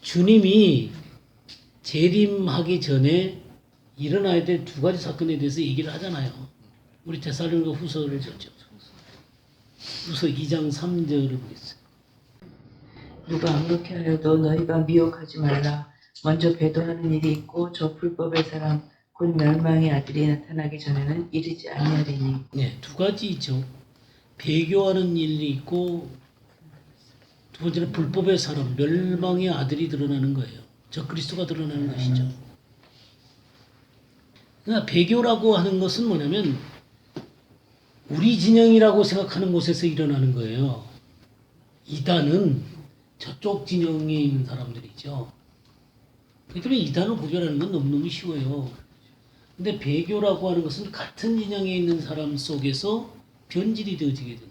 주님이 재림하기 전에 일어나야 될 두 가지 사건에 대해서 얘기를 하잖아요. 우리 테살로니가 후서를 줬죠. 후서 2장 3절을 보겠어요. 누가 아무렇게 하여도 너희가 미혹하지 말라. 먼저 배도하는 일이 있고 저 불법의 사람 곧 멸망의 아들이 나타나기 전에는 이르지 아니하리니 네, 두 가지 있죠. 배교하는 일이 있고 두 번째는 불법의 사람, 멸망의 아들이 드러나는 거예요. 저 그리스도가 드러나는 것이죠. 그러니까 배교라고 하는 것은 뭐냐면 우리 진영이라고 생각하는 곳에서 일어나는 거예요. 이단은 저쪽 진영에 있는 사람들이죠. 그렇기 때문에 이단을 구별하는 건 너무너무 쉬워요. 근데 배교라고 하는 것은 같은 진영에 있는 사람 속에서 변질이 되어지게 거예요.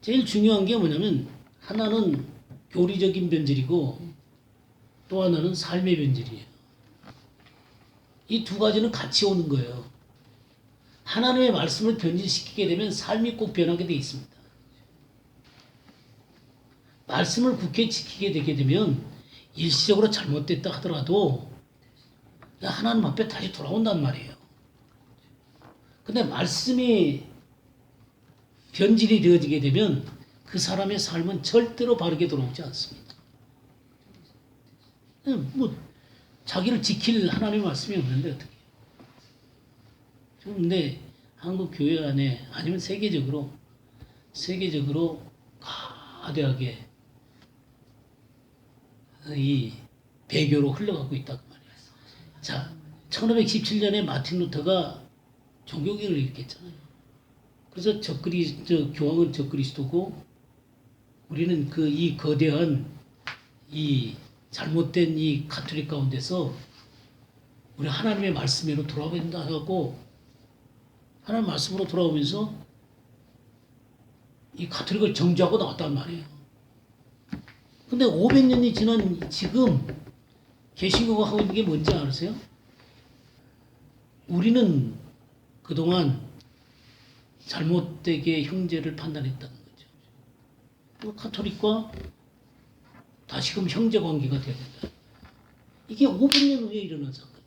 제일 중요한 게 뭐냐면 하나는 교리적인 변질이고 또 하나는 삶의 변질이에요. 이 두 가지는 같이 오는 거예요. 하나님의 말씀을 변질시키게 되면 삶이 꼭 변하게 돼 있습니다. 말씀을 굳게 지키게 되게 되면 일시적으로 잘못됐다 하더라도 하나님 앞에 다시 돌아온단 말이에요. 근데 말씀이 변질이 되어지게 되면 그 사람의 삶은 절대로 바르게 돌아오지 않습니다. 뭐 자기를 지킬 하나님의 말씀이 없는데 어떻게? 근데 한국 교회 안에 아니면 세계적으로 세계적으로 가대하게 이 배교로 흘러가고 있다고 말이에요. 자, 1517년에 마틴 루터가 종교개혁을 일으켰잖아요. 그래서 적그리 저 교황은 적그리스도고 우리는 그 이 거대한 이 잘못된 이 가톨릭 가운데서 우리 하나님의 말씀으로 돌아오야 된다 하고 하나님 말씀으로 돌아오면서 이 가톨릭을 정지하고 나왔단 말이에요. 근데 500년이 지난 지금 개신교가 하고 있는 게 뭔지 아세요? 우리는 그동안 잘못되게 형제를 판단했다는 거죠. 그 카톨릭과 다시금 형제 관계가 되야 된다. 이게 500년 후에 일어난 사건이에요.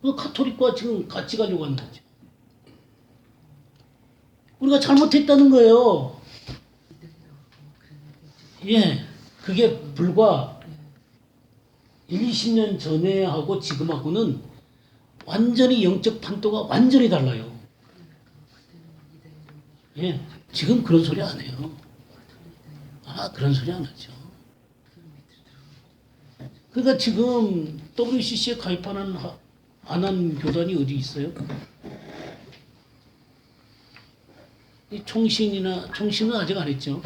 그 카톨릭과 지금 같이 가려고 하는 거죠. 우리가 잘못했다는 거예요. 예, 그게 불과 1, 20년 전에 하고 지금하고는 완전히 영적 판도가 완전히 달라요. 예, 지금 그런 소리 안 해요. 아, 그런 소리 안 하죠. 그러니까 지금 WCC에 가입하는 안한 교단이 어디 있어요? 이 총신이나 총신은 아직 안 했죠.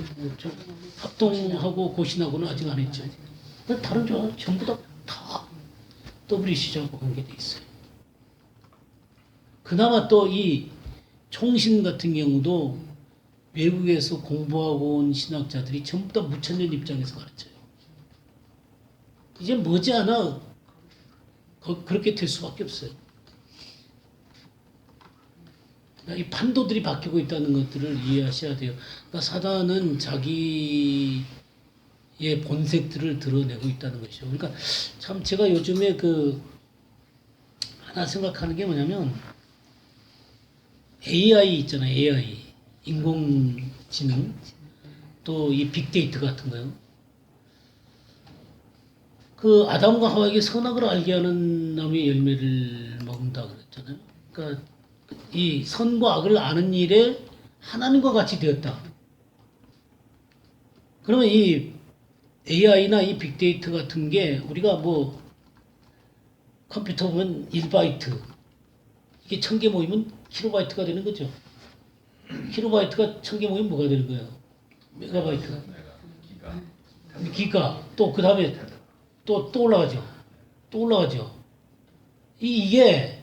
합동하고 고신하고는 아직 안 했죠. 다른 교단 전부 다, 다 WCC하고 관계돼 있어요. 그나마 또 이 총신 같은 경우도 외국에서 공부하고 온 신학자들이 전부 다 무천년 입장에서 가르쳐요. 이제 머지않아 거- 그렇게 될 수밖에 없어요. 이 판도들이 바뀌고 있다는 것들을 이해하셔야 돼요. 그러니까 사단은 자기의 본색들을 드러내고 있다는 것이죠. 그러니까 참 제가 요즘에 그 하나 생각하는 게 뭐냐면 AI 있잖아요. AI 인공지능 또 이 빅데이터 같은 거요. 그 아담과 하와에게 선악을 알게 하는 나무의 열매를 먹는다 그랬잖아요. 그러니까 이 선과 악을 아는 일에 하나님과 같이 되었다. 그러면 이 AI나 이 빅데이터 같은 게 우리가 뭐 컴퓨터 보면 1바이트 이게 1000개 모이면 킬로바이트가 되는 거죠. 킬로바이트가 1000개 모이면 뭐가 되는 거예요? 메가바이트가. 기가 또 그 다음에 또 또 올라가죠. 또 올라가죠. 이, 이게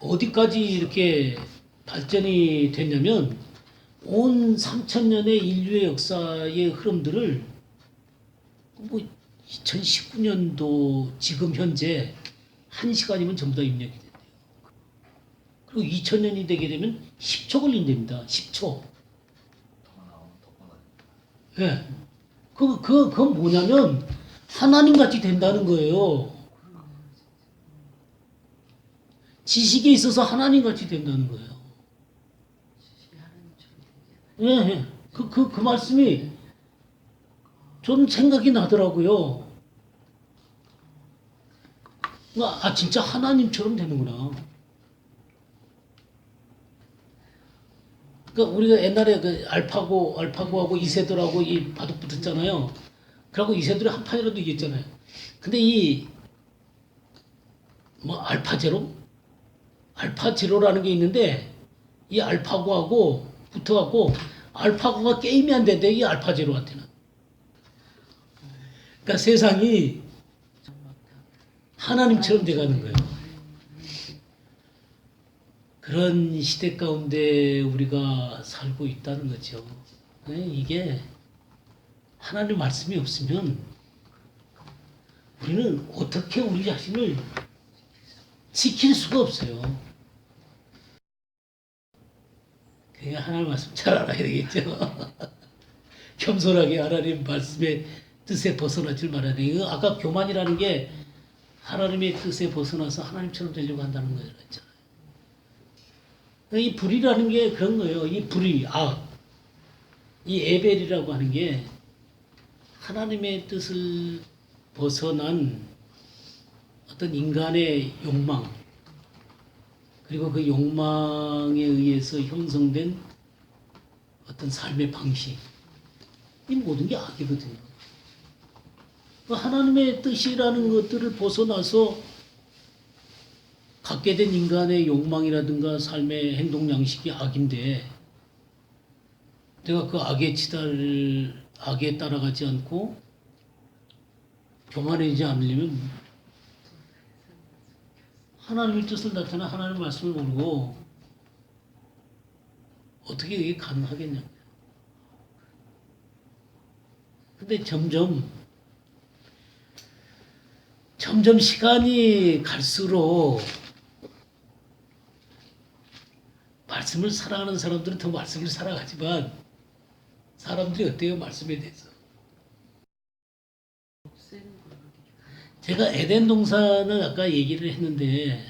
어디까지 이렇게 발전이 됐냐면 온 3천년의 인류의 역사의 흐름들을 뭐 2019년도 지금 현재 한 시간이면 전부 다 입력이. 그리고 2000년이 되게 되면 10초 걸린답니다. 10초. 예. 그, 그, 그건 뭐냐면 하나님 같이 된다는 거예요. 지식에 있어서 하나님 같이 된다는 거예요. 예, 예. 그, 그, 그 말씀이 좀 생각이 나더라고요. 아, 아, 진짜 하나님처럼 되는구나. 그러니까 우리가 옛날에 그 알파고, 알파고하고 이세돌하고 이 바둑 붙었잖아요. 그러고 이세돌이 한 판이라도 이겼잖아요. 근데 이, 뭐, 알파제로? 알파제로라는 게 있는데, 이 알파고하고 붙어갖고, 알파고가 게임이 안 된대, 이 알파제로한테는. 그러니까 세상이 하나님처럼 돼가는 거예요. 그런 시대 가운데 우리가 살고 있다는 거죠. 네, 이게 하나님 말씀이 없으면 우리는 어떻게 우리 자신을 지킬 수가 없어요. 그러니까 하나님 말씀 잘 알아야 되겠죠. 겸손하게 하나님 말씀의 뜻에 벗어나질 말아야. 이거 아까 교만이라는 게 하나님의 뜻에 벗어나서 하나님처럼 되려고 한다는 거예요. 그랬잖아요. 이 불이라는 게 그런 거예요. 이 불이, 악. 이 에벨이라고 하는 게 하나님의 뜻을 벗어난 어떤 인간의 욕망, 그리고 그 욕망에 의해서 형성된 어떤 삶의 방식, 이 모든 게 악이거든요. 그 하나님의 뜻이라는 것들을 벗어나서 갖게 된 인간의 욕망이라든가 삶의 행동 양식이 악인데 내가 그 악에 치달 악에 따라가지 않고 교만해지지 않으려면 하나님의 뜻을 나타내 하나님의 말씀을 모르고 어떻게 이게 가능하겠냐. 근데 점점 점점 시간이 갈수록 말씀을 사랑하는 사람들은 더 말씀을 살아가지만 사람들이 어때요? 말씀에 대해서. 제가 에덴 동산을 아까 얘기를 했는데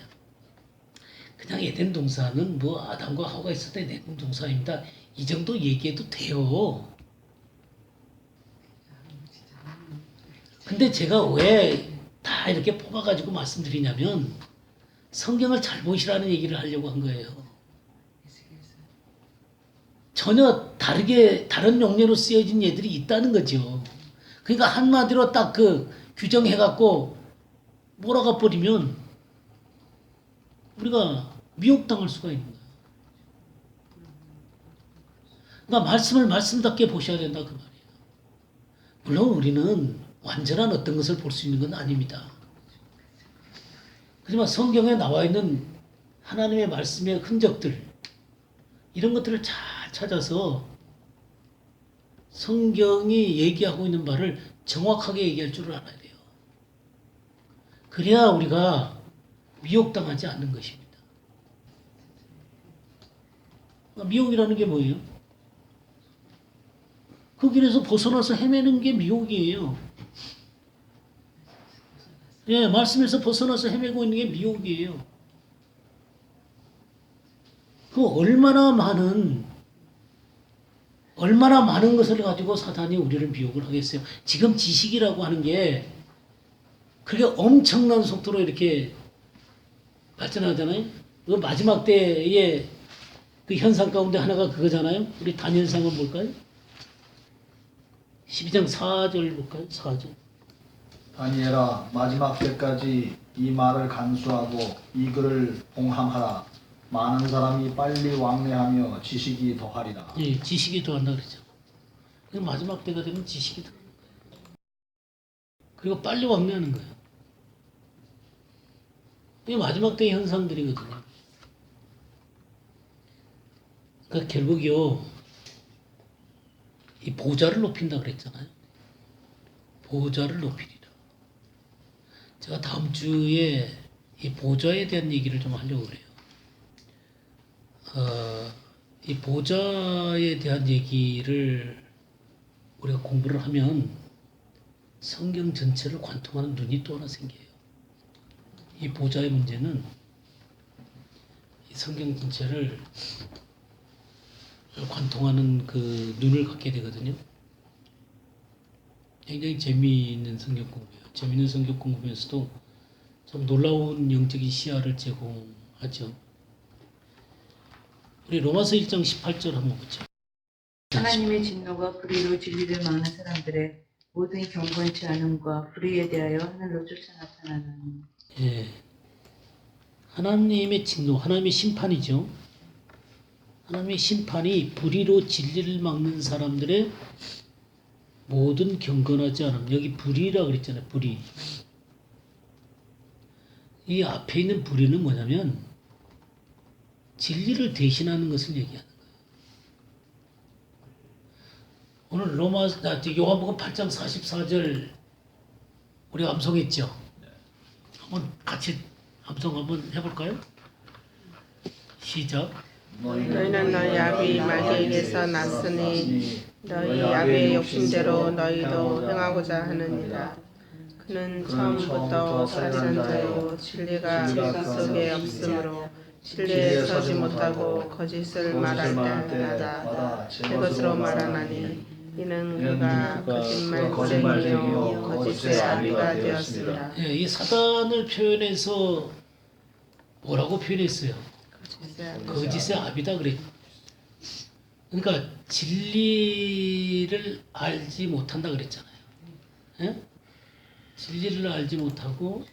그냥 에덴 동산은 뭐 아담과 하와가 때 에덴 동산입니다. 이 정도 얘기해도 돼요. 근데 제가 왜 다 이렇게 뽑아가지고 말씀드리냐면 성경을 잘 보시라는 얘기를 하려고 한 거예요. 전혀 다르게 다른 용례로 쓰여진 예들이 있다는 거죠. 그러니까 한마디로 딱 그 규정해 갖고 몰아가 버리면 우리가 미혹당할 수가 있는. 그러니까 말씀을 말씀답게 보셔야 된다 그 말이에요. 물론 우리는 완전한 어떤 것을 볼 수 있는 건 아닙니다. 하지만 성경에 나와 있는 하나님의 말씀의 흔적들 이런 것들을 잘 찾아서 성경이 얘기하고 있는 바를 정확하게 얘기할 줄을 알아야 돼요. 그래야 우리가 미혹당하지 않는 것입니다. 미혹이라는 게 뭐예요? 그 길에서 벗어나서 헤매는 게 미혹이에요. 예, 말씀에서 벗어나서 헤매고 있는 게 미혹이에요. 그 얼마나 많은 얼마나 많은 것을 가지고 사단이 우리를 미혹을 하겠어요. 지금 지식이라고 하는 게 그게 엄청난 속도로 이렇게 발전하잖아요. 그 마지막 때의 그 현상 가운데 하나가 그거잖아요. 우리 단현상은 뭘까요? 12장 4절 볼까요? 4절. 다니엘아 마지막 때까지 이 말을 간수하고 이 글을 봉함하라 많은 사람이 빨리 왕래하며 지식이 더하리라 예, 지식이 더한다 그랬죠. 그 마지막 때가 되면 지식이 거예요. 그리고 빨리 왕래하는 거예요. 이게 마지막 때의 현상들이거든요. 그러니까 결국요, 이 보좌를 높인다 그랬잖아요. 보좌를 높이리라. 제가 다음 주에 이 보좌에 대한 얘기를 좀 하려고 그래요. 어, 이 보좌에 대한 얘기를 우리가 공부를 하면 성경 전체를 관통하는 눈이 또 하나 생겨요. 이 보좌의 문제는 이 성경 전체를 관통하는 그 눈을 갖게 되거든요. 굉장히 재미있는 성경 공부예요. 재미있는 성경 공부면서도 좀 놀라운 영적인 시야를 제공하죠. 우리 로마서 1장 18절 한번 보죠. 하나님의 진노가 불의로 진리를 막는 사람들의 모든 경건치 않음과 불의에 대하여 하늘로 쫓아 나타나는 예. 하나님의 진노, 하나님의 심판이죠. 하나님의 심판이 불의로 진리를 막는 사람들의 모든 경건하지 않음. 여기 불의라 그랬잖아요. 불의. 이 앞에 있는 불의는 뭐냐면 진리를 대신하는 것을 얘기하는 거예요. 오늘 로마 아, 저 요한복음 8장 44절 우리가 암송했죠. 한번 같이 암송 한번 해볼까요? 시작. 너희는 너희 아비 말기에게서 났으니 너희 아비의 욕심대로 너희도 행하고자 하느니라. 그는 처음부터 가진 자요 진리가 그 속에 없으므로 진리에 서지 못하고 거짓을 말할 때마다 그것으로 말하나니 이는 그가 거짓말쟁이요 거짓의 아비가 되었습니다. 예, 이 사단을 표현해서 뭐라고 표현했어요? 거짓의 압이다 그래. 그러니까 진리를 알지 못한다 그랬잖아요. 예? 진리를 알지 못하고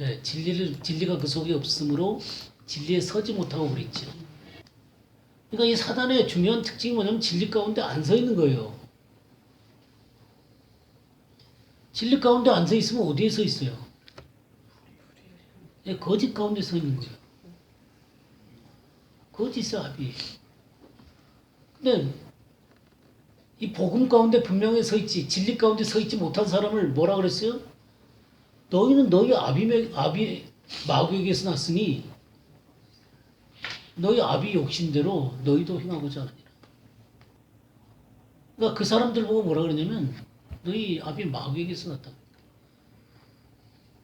예, 진리를 진리가 그 속에 없으므로 진리에 서지 못하고 그랬죠. 그러니까 이 사단의 중요한 특징이 뭐냐면 진리 가운데 안 서 있는 거예요. 진리 가운데 안 서 있으면 어디에 서 있어요? 예, 거짓 가운데 서 있는 거예요. 합이. 근데 이 복음 가운데 분명히 서 있지, 진리 가운데 서 있지 못한 사람을 뭐라 그랬어요? 너희는 너희 아비, 아비 마귀에게서 났으니 너희 아비 욕심대로 너희도 행하고자 하느니라. 그러니까 그 사람들 보고 뭐라 그러냐면 너희 아비 마귀에게서 났다.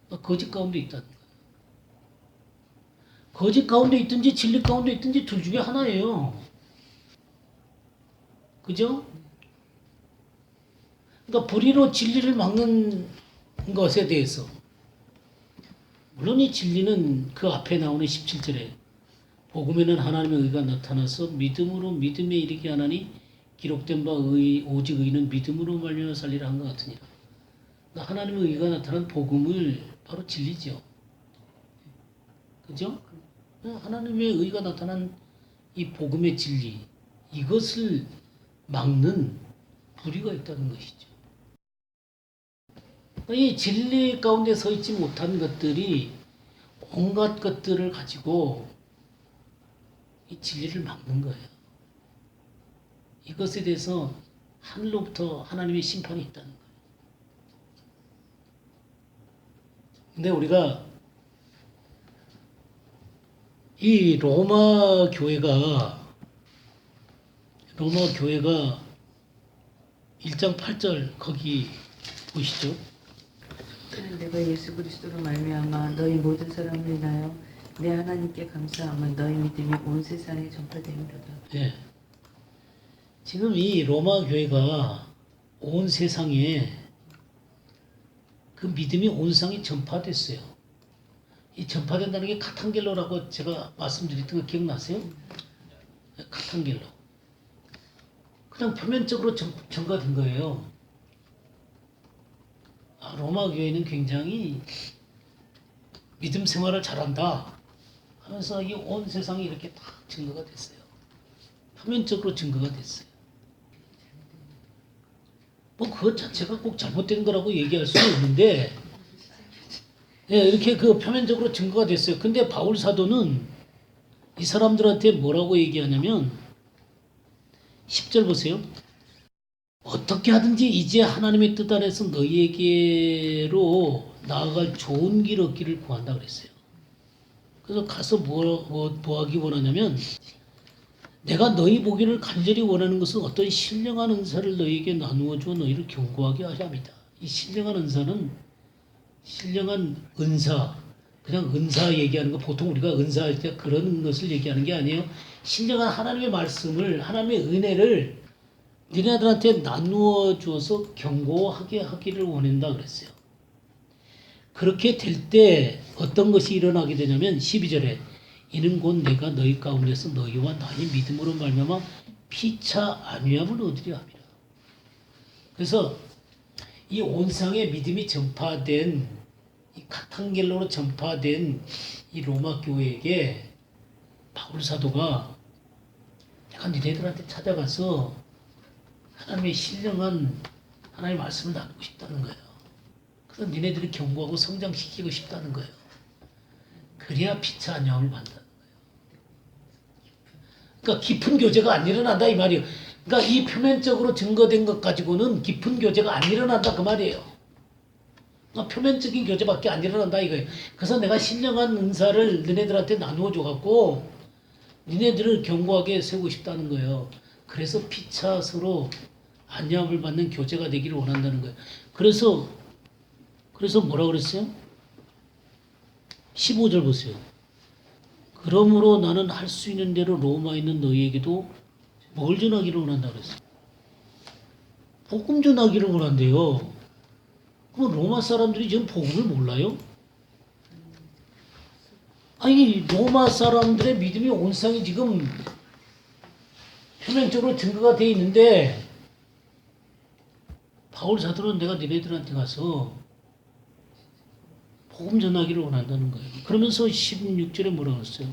그러니까 거짓 가운데 거야. 거짓 가운데 있든지 진리 가운데 있든지 둘 중에 하나예요. 그죠? 그러니까 불의로 진리를 막는 것에 대해서 물론 이 진리는 그 앞에 나오는 17절에 복음에는 하나님의 의가 나타나서 믿음으로 믿음에 이르게 하나니 기록된 바 의, 오직 의는 믿음으로 말미암아 살리라 한 것 같으니라. 그러니까 하나님의 의가 나타난 복음을 바로 진리죠. 그죠? 하나님의 의가 나타난 이 복음의 진리 이것을 막는 불의가 있다는 것이죠. 이 진리 가운데 서 있지 못한 것들이 온갖 것들을 가지고 이 진리를 막는 거예요. 이것에 대해서 하늘로부터 하나님의 심판이 있다는 거예요. 근데 우리가 이 로마 교회가 로마 교회가 1장 8절 거기 보시죠. 내가 예수 그리스도로 말미암아 너희 모든 사람을 인하여 내 하나님께 감사함은 너희 믿음이 온 세상에 전파되므로다. 예. 지금 이 로마 교회가 온 세상에 그 믿음이 온 세상에 전파됐어요. 이 전파된다는 게 카탄겔로라고 제가 말씀드렸던 거 기억나세요? 예, 카탄겔로. 그냥 표면적으로 전, 전가된 거예요. 아, 로마 교회는 굉장히 믿음 생활을 잘한다 하면서 이 온 세상이 이렇게 다 증거가 됐어요. 표면적으로 증거가 됐어요. 뭐 그것 자체가 꼭 잘못된 거라고 얘기할 수는 없는데 예, 이렇게 그 표면적으로 증거가 됐어요. 근데 바울 사도는 이 사람들한테 뭐라고 얘기하냐면 10절 보세요. 어떻게 하든지 이제 하나님의 뜻 아래서 너희에게로 나아갈 좋은 길 얻기를 구한다 그랬어요. 그래서 가서 뭐, 뭐, 뭐 하기 원하냐면 내가 너희 보기를 간절히 원하는 것은 어떤 신령한 은사를 너희에게 나누어 주어 너희를 견고하게 하려 합니다. 이 신령한 은사는 신령한 은사 그냥 은사 얘기하는 거 보통 우리가 은사 할 때 그런 것을 얘기하는 게 아니에요. 신령한 하나님의 말씀을 하나님의 은혜를 니네들한테 나누어 주어서 견고하게 하기를 원한다 그랬어요. 그렇게 될 때 어떤 것이 일어나게 되냐면 12절에 이는 곧 내가 너희 가운데서 너희와 나의 믿음으로 말미암아 피차 안위함을 얻으려 함이라. 그래서 이 온상의 믿음이 전파된 이 카탄겔로로 전파된 이 로마 교회에게 바울 사도가 내가 니네들한테 찾아가서 하나님의 신령한 하나님의 말씀을 나누고 싶다는 거예요. 그래서 니네들이 경고하고 성장시키고 싶다는 거예요. 그래야 피차 안녕을 받는다는 거예요. 그러니까 깊은 교제가 안 일어난다 이 말이에요. 그러니까 이 표면적으로 증거된 것 가지고는 깊은 교제가 안 일어난다 그 말이에요. 그러니까 표면적인 교제밖에 안 일어난다 이거예요. 그래서 내가 신령한 은사를 너네들한테 나누어 줘갖고 니네들을 견고하게 세우고 싶다는 거예요. 그래서 피차 서로 안녕을 받는 교제가 되기를 원한다는 거예요. 그래서 그래서 뭐라 그랬어요? 15절 보세요. 그러므로 나는 할 수 있는 대로 로마에 있는 너희에게도 뭘 전하기를 원한다 그랬어요. 복음 전하기를 원한대요. 그럼 로마 사람들이 지금 복음을 몰라요? 아니 로마 사람들의 믿음이 온상이 지금 표면적으로 증거가 돼 있는데 바울 사도는 내가 너희들한테 가서 복음 전하기를 원한다는 거예요. 그러면서 16절에 뭐라고 했어요?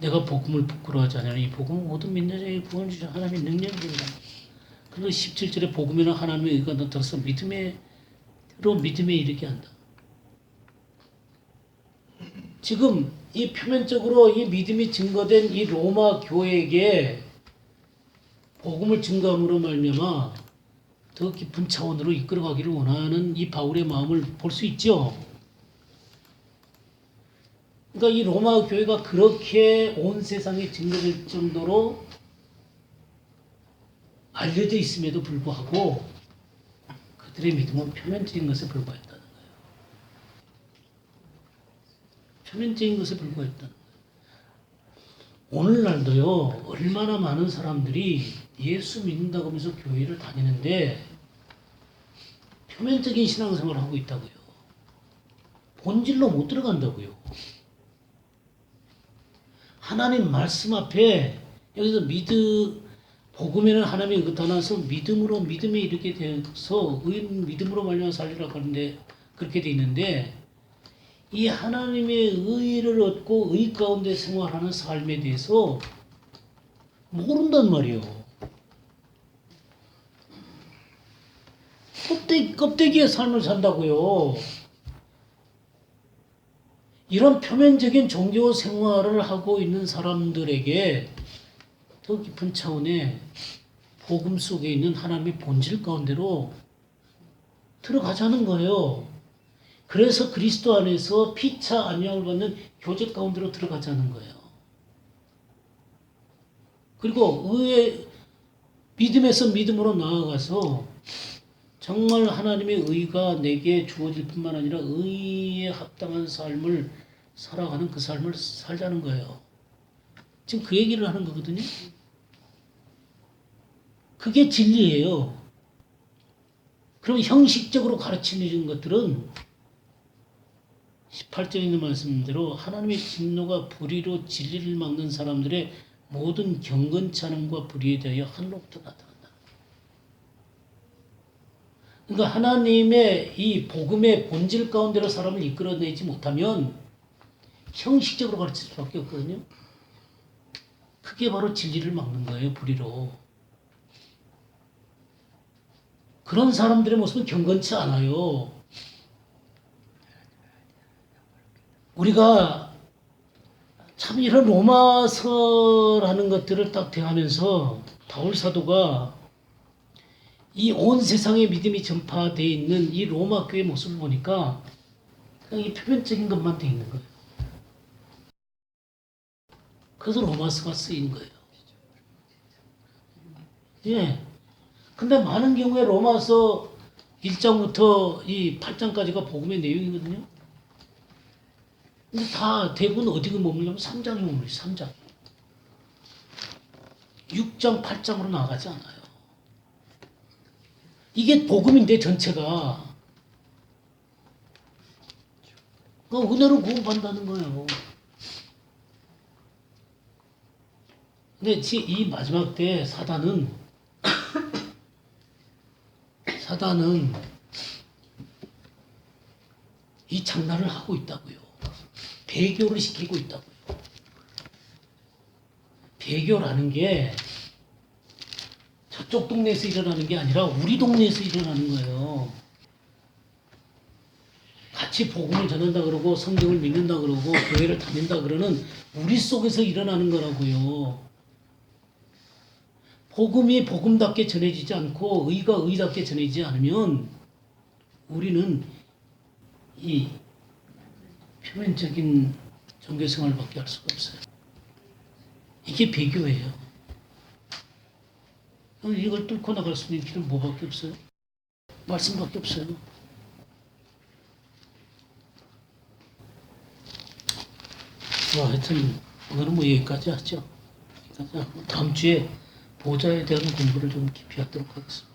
내가 복음을 부끄러워하지 않으나 이 복음은 모든 믿는 자에게 구원을 주신 하나님의 능력입니다. 그리고 17절에 복음에는 하나님의 의가 나타나서 믿음에로 믿음에 이르게 한다. 지금 이 표면적으로 이 믿음이 증거된 이 로마 교회에게 복음을 증거함으로 말미암아 더 깊은 차원으로 이끌어가기를 원하는 이 바울의 마음을 볼 수 있죠. 그러니까 이 로마 교회가 그렇게 온 세상에 증거될 정도로 알려져 있음에도 불구하고 그들의 믿음은 표면적인 것에 불과했다는 거예요. 표면적인 것에 불과했다는 거예요. 오늘날도요, 얼마나 많은 사람들이 예수 믿는다고 하면서 교회를 다니는데 표면적인 신앙생활을 하고 있다고요. 본질로 못 들어간다고요. 하나님 말씀 앞에 여기서 믿음 복음에는 하나님이 나타나서 믿음으로 믿음에 이르게 되어서 의인 믿음으로 말미암아 살리라고 하는데 그렇게 돼 있는데 이 하나님의 의를 얻고 의 가운데 생활하는 삶에 대해서 모른단 말이에요. 껍데기, 껍데기의 삶을 산다고요. 이런 표면적인 종교 생활을 하고 있는 사람들에게 더 깊은 차원의 복음 속에 있는 하나님의 본질 가운데로 들어가자는 거예요. 그래서 그리스도 안에서 피차 안녕을 받는 교제 가운데로 들어가자는 거예요. 그리고 의의 믿음에서 믿음으로 나아가서 정말 하나님의 의가 내게 주어질 뿐만 아니라 의에 합당한 삶을 살아가는 그 삶을 살자는 거예요. 지금 그 얘기를 하는 거거든요. 그게 진리예요. 그럼 형식적으로 가르치는 것들은 18절에 있는 말씀대로 하나님의 진노가 불의로 진리를 막는 사람들의 모든 경건찬음과 불의에 대하여 한로부터 나타난다. 그러니까 하나님의 이 복음의 본질 가운데로 사람을 이끌어내지 못하면 형식적으로 가르칠 수밖에 없거든요. 그게 바로 진리를 막는 거예요, 불의로. 그런 사람들의 모습은 경건치 않아요. 우리가 참 이런 로마서라는 것들을 딱 대하면서 바울 사도가 이 온 세상에 믿음이 전파되어 있는 이 로마 교회 모습을 보니까 그냥 이 표면적인 것만 돼 있는 거예요. 그래서 로마서가 쓰인 거예요. 예. 근데 많은 경우에 로마서 1장부터 이 8장까지가 복음의 내용이거든요. 근데 다 대부분 어디가 머물냐면 3장에 머물려 3장. 6장, 8장으로 나가지 않아요. 이게 복음인데 전체가 그 은혜로 구원받는다는 거예요. 근데 지- 이 마지막 때 사단은 사단은 이 장난을 하고 있다고요. 배교를 시키고 있다고요. 배교라는 게 저쪽 동네에서 일어나는 게 아니라 우리 동네에서 일어나는 거예요. 같이 복음을 전한다 그러고 성경을 믿는다 그러고 교회를 다닌다 그러는 우리 속에서 일어나는 거라고요. 복음이 복음답게 전해지지 않고 의가 의답게 전해지지 않으면 우리는 이 표면적인 종교 생활밖에 할 수가 없어요. 이게 배교예요. 이걸 뚫고 나갈 수 있는 길은 뭐밖에 없어요? 말씀밖에 없어요. 뭐 하여튼 오늘은 뭐 여기까지 하죠. 다음 주에 보좌에 대한 공부를 좀 깊이 하도록 하겠습니다.